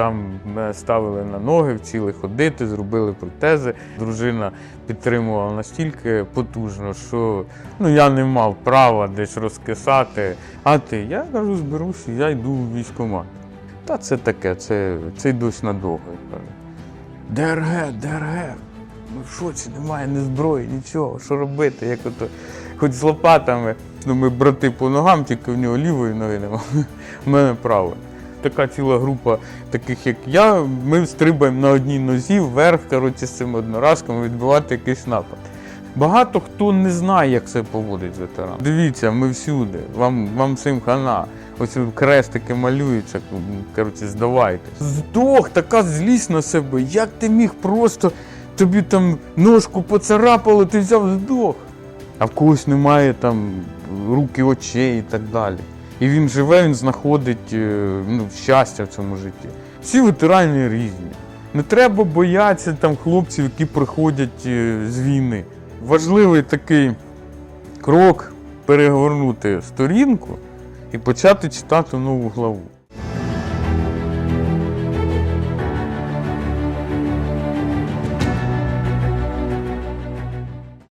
там ставили на ноги, вчили ходити, зробили протези. Дружина підтримувала настільки потужно, що ну, я не мав права десь розкисати. А ти, я кажу, зберуся, я йду в військкомат. Та це таке, це, це досі надовго. ДРГ, ДРГ. Ми в шоці, немає ні зброї, нічого. Що робити? Як ото, хоч з лопатами. Ну, ми брати по ногам, тільки в нього лівої ноги немає, в мене правої. Така ціла група таких, як я, ми стрибаємо на одній нозі вверх коротше, з цими одноразками відбивати якийсь напад. Багато хто не знає, як це поводить ветеран. Дивіться, ми всюди, вам, вам всім хана. Ось тут крестики малюються, коротше, здавайте. Здох, така злість на себе. Як ти міг просто тобі там ножку поцарапало, ти взяв здох. А в когось немає там руки, очей і так далі. І він живе, він знаходить е, ну, щастя в цьому житті. Всі ветерани різні. Не треба боятися там хлопців, які приходять е, з війни. Важливий такий крок перегорнути сторінку і почати читати нову главу.